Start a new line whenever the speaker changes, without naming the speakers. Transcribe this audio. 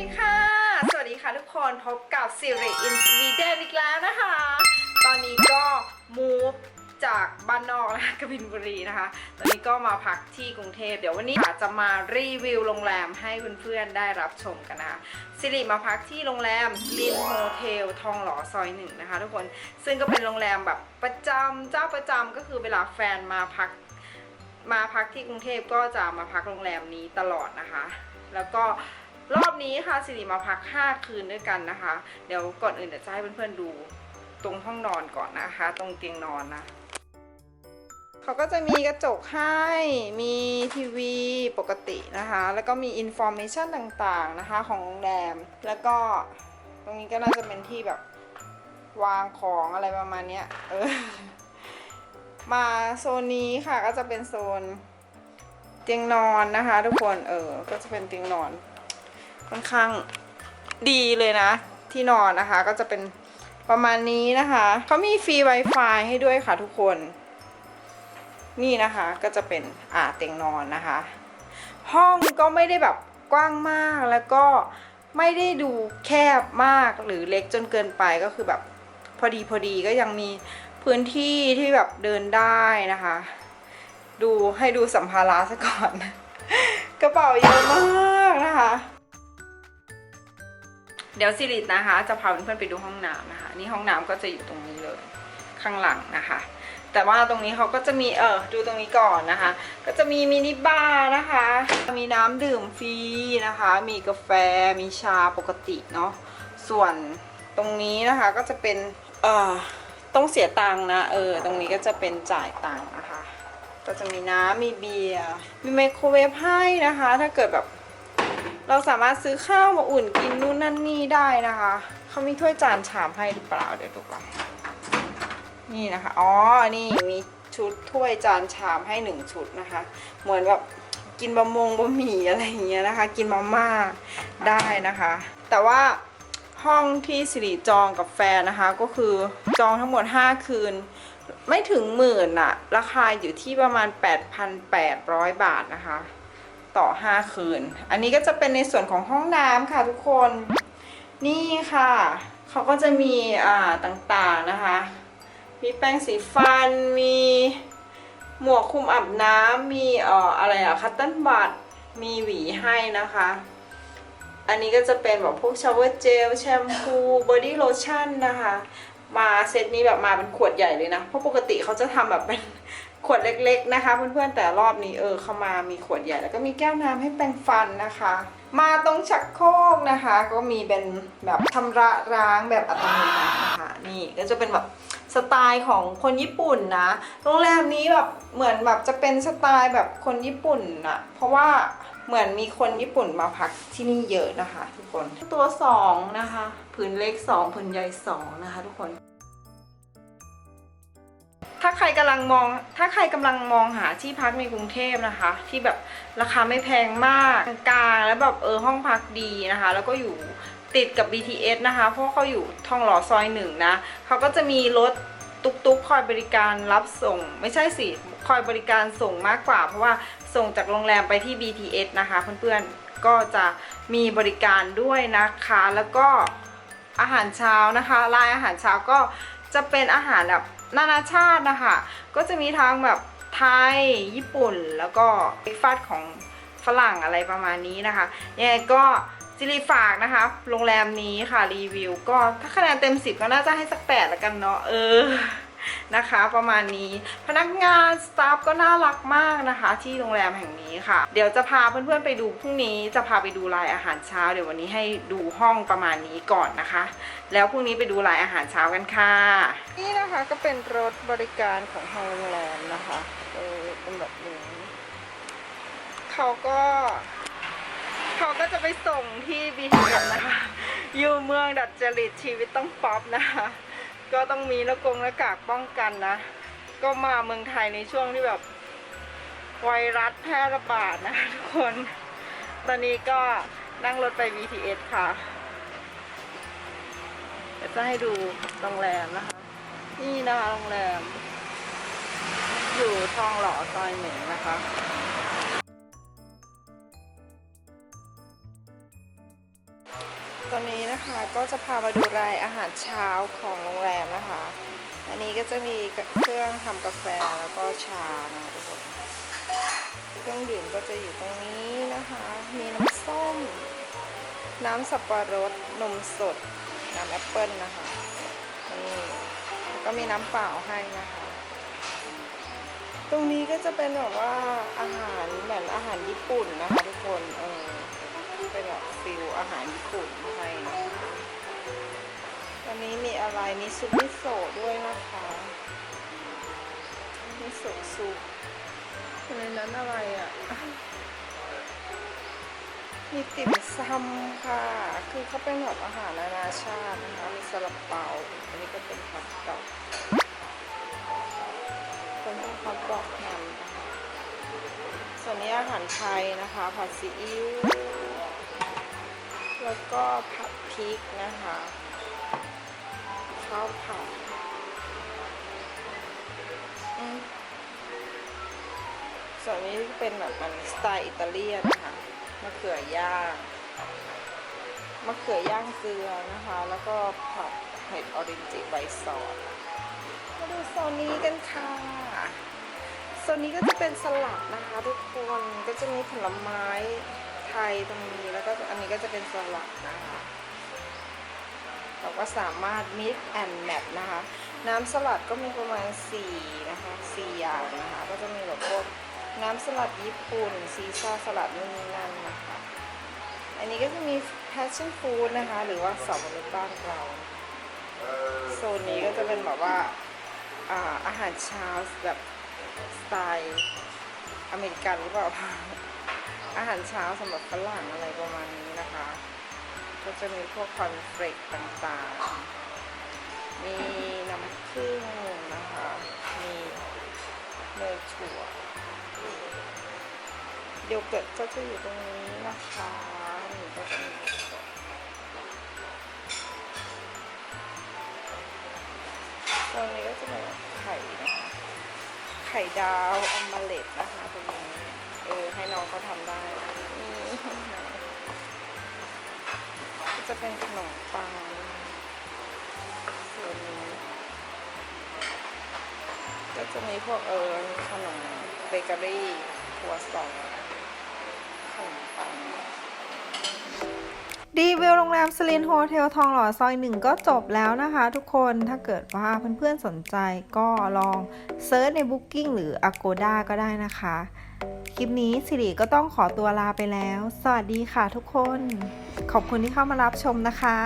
ดีค่ะ สวัสดีค่ะทุกคนพบกับสิริอินสวีเดนอีกแล้วนะคะ ตอนนี้ก็มูฟจากบ้านนอกนะคะกบินบุรีนะคะ ตอนนี้ก็มาพักที่กรุงเทพ เดี๋ยววันนี้จะมารีวิวโรงแรมให้เพื่อนๆได้รับชมกันนะคะสิริมาพักที่โรงแรมลินโฮเทลทองหล่อซอยหนึ่งนะคะ ทุกคน ซึ่งก็เป็นโรงแรมแบบประจำเจ้าประจำก็คือเวลาแฟนมาพัก มาพักที่กรุงเทพก็จะมาพักโรงแรมนี้ตลอดนะคะ แล้วก็ รอบนี้ค่ะสิริมาพัก 5 คืนด้วยกันนะคะ เดี๋ยวก่อนอื่นเดี๋ยวจะให้เพื่อนๆดูตรงห้องนอนก่อนนะคะ ตรงเตียงนอนนะเขาก็จะมีกระจกให้ มีทีวีปกตินะคะ แล้วก็มีอินโฟเมชันต่างๆนะคะของโรงแรม แล้วก็ตรงนี้ก็น่าจะเป็นที่แบบวางของอะไรประมาณนี้เออ มาโซนนี้ค่ะก็จะเป็นโซนเตียงนอนนะคะ ทุกคน เออ ก็จะเป็นเตียงนอน ค่อนข้างดีเลยนะ ที่นอนนะคะก็จะเป็นประมาณนี้นะคะเขามีฟรี Wi-Fi ให้ด้วยค่ะทุกคน นี่นะคะก็จะเป็นอ่าเตียงนอนนะคะ ห้องก็ไม่ได้แบบกว้างมากแล้วก็ไม่ได้ดูแคบมากหรือเล็กจนเกินไปก็คือแบบพอดีพอดีก็ยังมีพื้นที่ที่แบบเดินได้นะคะ ดูให้ดูสัมภาระซะก่อน กระเป๋าเยอะมากนะคะ เดี๋ยวสิรินะคะ จะพาเพื่อนๆไปดูห้องน้ำนะคะ นี่ห้องน้ำก็จะอยู่ตรงนี้เลยข้างหลังนะคะ แต่ว่าตรงนี้เขาก็จะมีเออดูตรงนี้ก่อนนะคะ ก็จะมีมินิบาร์นะคะ มีน้ำดื่มฟรีนะคะ มีกาแฟมีชาปกติเนาะส่วนตรงนี้นะคะก็จะเป็นเออต้องเสียตังค์นะเออตรงนี้ก็จะเป็นจ่ายตังค์นะคะ ก็จะมีน้ำมีเบียร์มีไมโครเวฟให้นะคะ ถ้าเกิดแบบ เราสามารถซื้อข้าวมาอุ่นกินนู่นนั่นนี่ได้นะคะ เขามีถ้วยจานชามให้หรือเปล่าเดี๋ยวดูก่อนนี่นะคะ อ๋อ นี่มีชุดถ้วยจานชามให้หนึ่งชุดนะคะ เหมือนแบบกินบะมงบะหมี่อะไรอย่างเงี้ยนะคะ กินมาม่าได้นะคะ แต่ว่าห้องที่สิริจองกับแฟนนะคะ ก็คือจองทั้งหมด 5 คืน ไม่ถึงหมื่นอะราคาอยู่ที่ประมาณ 8,800 บาทนะคะ ต่อ 5 คืน อันนี้ก็จะเป็นในส่วนของห้องน้ำค่ะทุกคน นี่ค่ะ เขาก็จะมีอ่าต่างๆนะคะ มีแป้งสีฟัน มีหมวกคลุมอาบน้ำมีเอ่ออะไรอะคัตเติ้ลบัตมีหวีให้นะคะ อันนี้ก็จะเป็นแบบพวกชาวเวอร์เจลแชมพูบอดี้โลชั่นนะคะ มาเซตนี้แบบมาเป็นขวดใหญ่เลยนะ เพราะปกติเขาจะทำแบบเป็น ขวดเล็กๆนะคะ เพื่อนๆแต่รอบนี้เออเข้ามามีขวดใหญ่แล้วก็มีแก้วน้ำให้แปรงฟันนะคะ มาตรงชักโครกนะคะ ก็มีเป็นแบบชำระล้างแบบอัตโนมัตินะคะนี่ก็จะเป็นแบบสไตล์ของคนญี่ปุ่นนะโรงแรมนี้แบบเหมือนแบบจะเป็นสไตล์แบบคนญี่ปุ่นนะเพราะว่าเหมือนมีคนญี่ปุ่นมาพักที่นี่เยอะนะคะ ทุกคนตัวสองนะคะ ผืนเล็กสองผืนใหญ่สองนะคะ ทุกคน ใครกำลังมอง ถ้าใครกำลังมองหาที่พักในกรุงเทพนะคะ ที่แบบราคาไม่แพงมากกลางๆแล้วแบบเออห้องพักดีนะคะ แล้วก็อยู่ติดกับ BTS นะคะ เพราะเขาอยู่ทองหล่อซอยหนึ่งนะเขาก็จะมีรถตุ๊กๆคอยบริการรับส่ง ไม่ใช่สิคอยบริการส่งมากกว่า เพราะว่าส่งจากโรงแรมไปที่ BTS นะคะเพื่อนๆก็จะมีบริการด้วยนะคะ แล้วก็อาหารเช้านะคะรายอาหารเช้าก็จะเป็นอาหารแบบ นานาชาตินะคะ ก็จะมีทั้งแบบไทย ญี่ปุ่น แล้วก็เบรกฟาสต์ของฝรั่งอะไรประมาณนี้นะคะ ยังไงก็จิริฝากนะคะ โรงแรมนี้ค่ะรีวิว ก็ถ้าคะแนนเต็ม 10 ก็น่าจะให้สักแปดละกันเนาะเออ นะคะ ประมาณนี้พนักงานสตาฟก็น่ารักมากนะคะ ที่โรงแรมแห่งนี้ค่ะ เดี๋ยวจะพาเพื่อนๆไปดูพรุ่งนี้จะพาไปดูรายอาหารเช้า เดี๋ยววันนี้ให้ดูห้องประมาณนี้ก่อนนะคะ แล้วพรุ่งนี้ไปดูรายอาหารเช้ากันค่ะ นี่นะคะก็เป็นรถบริการของทางโรงแรมนะคะเออเป็นแบบนี้เขาก็เขาก็จะไปส่งที่ BTS นะคะ อยู่เมืองดัดจริตชีวิตต้องป๊อปนะคะ ก็ต้องมีหน้ากงหน้ากากป้องกันนะ ก็มาเมืองไทยในช่วงที่แบบไวรัสแพร่ระบาดนะทุกคน ตอนนี้ก็นั่งรถไป BTS ค่ะเดี๋ยวจะให้ดูโรงแรมนะคะ นี่นะคะโรงแรม อยู่ทองหล่อซอยหนึ่งนะคะ ก็จะพามาดูรายอาหารเช้าของโรงแรมนะคะ อันนี้ก็จะมีเครื่องทำกาแฟแล้วก็ชานะะทุกคนเครื่องดื่มก็จะอยู่ตรงนี้นะคะ มีน้ำส้ม น้ำสับปะรด นมสด น้ำแอปเปิลนะคะนี่แล้วก็มีน้ำเปล่าให้นะคะ ตรงนี้ก็จะเป็นแบบว่าอาหารเหมือนอาหารญี่ปุ่นนะคะทุกคนเออ เป็นแบบฟิลอาหารญี่ปุ่นไทยนะคะวันนี้มีอะไรมีซุปมิโซะด้วยนะคะมิโซะซุปในนั้นอะไรอะ มีติ่มซำค่ะ คือเขาเป็นแบบอาหารนานาชาตินะคะ มีซาลาเปา อันนี้ก็เป็นผัดดอกเป็นผัดดอกแฮมส่วนนี้อาหารไทยนะคะผัดซีอิ๊ว แล้วก็ผัดพริกนะคะข้าวผัดส่วนนี้เป็นแบบมันสไตล์อิตาเลียนนะคะมะเขือย่างมะเขือย่างเกลือนะคะ แล้วก็ผัดเห็ดออรินจิใบซอสมาดูโซนนี้กันค่ะโซนนี้ก็จะเป็นสลัดนะคะ ทุกคนก็จะมีผลไม้ ยตรงนี้แล้วก็อันนี้ก็จะเป็นสลัดนะคะเราก็สามารถ mix and match นะคะ น้ำสลัดก็มีประมาณ 4 นะคะ 4 อย่างนะคะ ก็จะมีแบบพวกน้ำสลัดญี่ปุ่น ซีซ่าสลัดนู่นนี่นั่นนะคะ อันนี้ก็จะมี passion fruit นะคะ หรือว่าสับปะรดบ้านเราโซนนี้ก็จะเป็นแบบว่าอาอาหารเช้าแบบสไตล์อเมริกันหรือเปล่า อาหารเช้าสำหรับฝรั่งอะไรประมาณนี้นะคะ ก็จะมีพวกคอนเฟลกต่างๆ มีน้ำผึ้งนะคะ มีเนยถั่วโยเกิร์ตก็จะอยู่ตรงนี้นะคะนี่ก็จะมีตรงนี้ก็จะเป็นไข่นะคะ ไข่ดาวอมเล็ตนะคะตรงนี้ เออให้น้องเขาทำได้ก็จะเป็นขนมปังส่วนนี้ก็จะมีพวกเออขนมเบเกอรี่ครัวซองขนมปัง
รีวิวโรงแรมสลินโฮเทลทองหล่อซอยหนึ่งก็จบแล้วนะคะทุกคนถ้าเกิดว่าเพื่อนๆสนใจก็ลองเซิร์ชใน Booking หรือ Agoda ก็ได้นะคะ คลิปนี้สิริก็ต้องขอตัวลาไปแล้ว สวัสดีค่ะทุกคน ขอบคุณที่เข้ามารับชมนะคะ